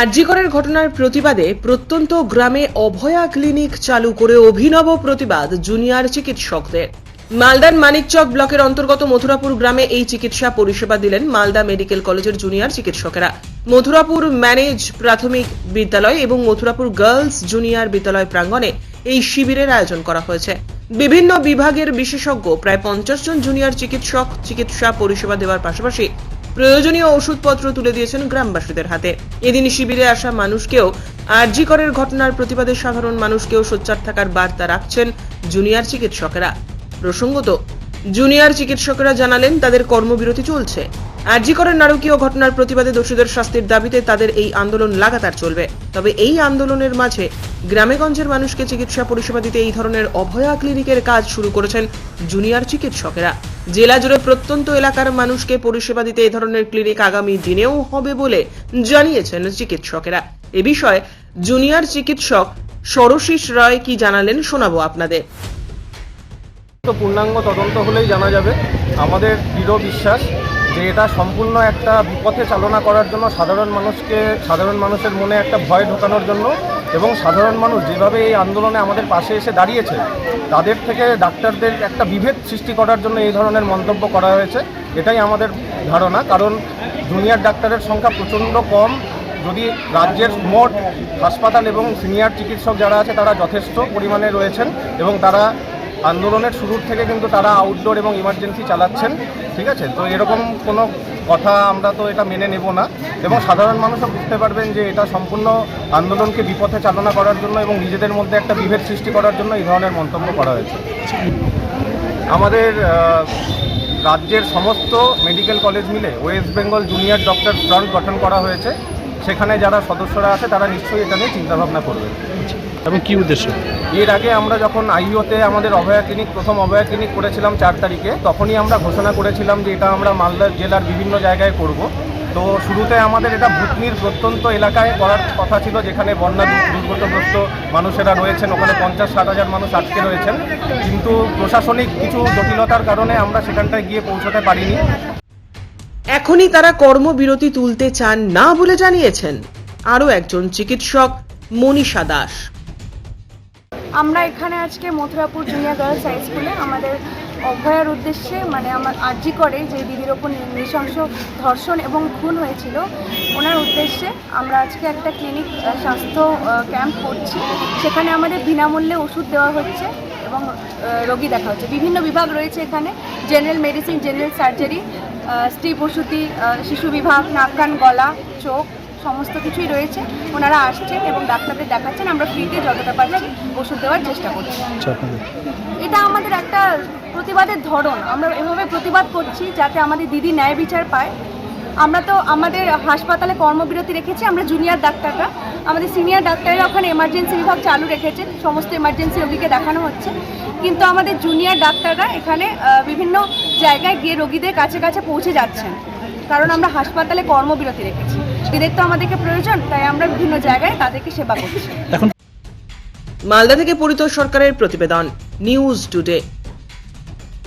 আরজিকরের ঘটনার প্রতিবাদে প্রত্যন্ত গ্রামে অভয়া ক্লিনিক চালু করে অভিনব প্রতিবাদ জুনিয়র চিকিৎসকদের। মালদার মানিকচক ব্লকের অন্তর্গত মথুরাপুর গ্রামে এই চিকিৎসা পরিষেবা দিলেন মালদা মেডিকেল কলেজের জুনিয়র চিকিৎসকেরা। মথুরাপুর ম্যানেজ প্রাথমিক বিদ্যালয় এবং মথুরাপুর গার্লস জুনিয়র বিদ্যালয় প্রাঙ্গণে এই শিবিরের আয়োজন করা হয়েছে। বিভিন্ন বিভাগের বিশেষজ্ঞ, প্রায় পঞ্চাশ জন জুনিয়র চিকিৎসক চিকিৎসা পরিষেবা দেওয়ার পাশাপাশি প্রয়োজনীয় ওষুধপত্র তুলে দিয়েছেন গ্রামবাসীদের হাতে। এদিন শিবিরে আসা মানুষকেও আরজি করের ঘটনার প্রতিবাদে সাধারণ মানুষকেও সোচ্চার থাকার বার্তা রাখছেন জুনিয়র চিকিৎসকেরা। প্রসঙ্গত, জুনিয়র চিকিৎসকেরা জানালেন, তাদের কর্মবিরতি চলছে। আরজিকরের নারকীয় ঘটনার প্রতিবাদে দোষীদের শাস্তির দাবিতে তাদের এই আন্দোলন লাগাতার চলবে। তবে এই আন্দোলনের মাঝে গ্রামেগঞ্জের মানুষকে চিকিৎসা পরিষেবা দিতে এই ধরনের অভয়া ক্লিনিকের কাজ শুরু করেছেন জুনিয়র চিকিৎসকেরা। জেলা জুড়ে প্রত্যন্ত এলাকার মানুষকে পরিষেবা দিতে এই ধরনের ক্লিনিক আগামী দিনেও হবে বলে জানিয়েছেন চিকিৎসকেরা। এ বিষয়ে জুনিয়র চিকিৎসক সরশিস রায় কি জানালেন শোনাবো আপনাদের। পূর্ণাঙ্গ তদন্ত হলেই জানা যাবে। আমাদের দৃঢ় বিশ্বাস যে এটা সম্পূর্ণ একটা বিপথে চালনা করার জন্য সাধারণ মানুষকে, সাধারণ মানুষের মনে একটা ভয় ঢোকানোর জন্য এবং সাধারণ মানুষ যেভাবে এই আন্দোলনে আমাদের পাশে এসে দাঁড়িয়েছে, তাদের থেকে ডাক্তারদের একটা বিভেদ সৃষ্টি করার জন্য এই ধরনের মন্তব্য করা হয়েছে। এটাই আমাদের ধারণা, কারণ জুনিয়র ডাক্তারের সংখ্যা প্রচণ্ড কম। যদি রাজ্যের মোট হাসপাতাল এবং সিনিয়র চিকিৎসক যারা আছে তারা যথেষ্ট পরিমাণে রয়েছেন এবং তারা আন্দোলনের শুরুর থেকে কিন্তু তারা আউটডোর এবং ইমার্জেন্সি চালাচ্ছেন, ঠিক আছে? তো এরকম কোনো কথা আমরা তো এটা মেনে নেব না। এবং সাধারণ মানুষও বুঝতে পারবেন যে এটা সম্পূর্ণ আন্দোলনকে বিপথে চালনা করার জন্য এবং নিজেদের মধ্যে একটা বিভেদ সৃষ্টি করার জন্য এই ধরনের মন্তব্য করা হয়েছে। আমাদের রাজ্যের সমস্ত মেডিকেল কলেজ মিলে West Bengal junior doctor front গঠন করা হয়েছে। সেখানে যারা সদস্যরা আছে, তারা নিশ্চয়ই এটা নিয়ে চিন্তাভাবনা করবে। এবং কি উদ্দেশ্য? এর আগে আমরা যখন আইওতে আমাদের অভয়া ক্লিনিক, প্রথম অভয়া ক্লিনিক করেছিলাম চার তারিখে, তখনই আমরা ঘোষণা করেছিলাম যে এটা আমরা মালদা জেলার বিভিন্ন জায়গায় করব। তো শুরুতে আমাদের এটা ভুতনির প্রত্যন্ত এলাকায় করার কথা ছিল, যেখানে বন্যা দুর্গতগ্রস্ত মানুষেরা রয়েছেন, ওখানে পঞ্চাশ ষাট হাজার মানুষ আটকে রয়েছেন। কিন্তু প্রশাসনিক কিছু জটিলতার কারণে আমরা সেখানটায় গিয়ে পৌঁছতে পারিনি। এখনই তারা কর্মবিরতি তুলতে চান না বলে জানিয়েছেন আরও একজন চিকিৎসক মনীষা দাস। আমরা এখানে আজকে মথুরাপুর জুনিয়র গার্লস হাই স্কুলে আমাদের অভয়ার উদ্দেশ্যে মানে আমার আর্জি করে যে দিদির ওপর নৃশংস ধর্ষণ এবং খুন হয়েছিল, ওনার উদ্দেশ্যে আমরা আজকে একটা ক্লিনিক স্বাস্থ্য ক্যাম্প করছি। সেখানে আমাদের বিনামূল্যে ওষুধ দেওয়া হচ্ছে এবং রোগী দেখা হচ্ছে। বিভিন্ন বিভাগ রয়েছে এখানে জেনারেল মেডিসিন জেনারেল সার্জারি স্ত্রী প্রসূতি শিশু বিভাগ, নাক, কান, গলা, চোখ সমস্ত কিছুই রয়েছে। ওনারা আসছেন এবং ডাক্তারদের দেখাচ্ছেন। আমরা ফ্রিতে যতটা পারছি ওষুধ দেওয়ার চেষ্টা করছি। আচ্ছা এটা আমাদের একটা প্রতিবাদের ধরন। আমরা এভাবে প্রতিবাদ করছি যাতে আমাদের দিদি ন্যায় বিচার পায়। আমরা তো আমাদের হাসপাতালে কর্মবিরতি রেখেছি। আমরা জুনিয়র ডাক্তাররা। আমাদের সিনিয়র ডাক্তাররা ওখানে এমার্জেন্সি বিভাগ চালু রেখেছেন সমস্ত এমার্জেন্সি রোগীকে দেখানো হচ্ছে। কিন্তু আমাদের জুনিয়র ডাক্তাররা এখানে বিভিন্ন জায়গায় গিয়ে রোগীদের কাছে কাছে পৌঁছে যাচ্ছেন। কারণ আমরা হাসপাতালে কর্মবিরতি রেখেছি। এদের তো আমাদেরকে প্রয়োজন, তাই আমরা বিভিন্ন জায়গায় তাদেরকে সেবা করছি। মালদা থেকে পরিতোষ সরকারের প্রতিবেদন, নিউজ টুডে।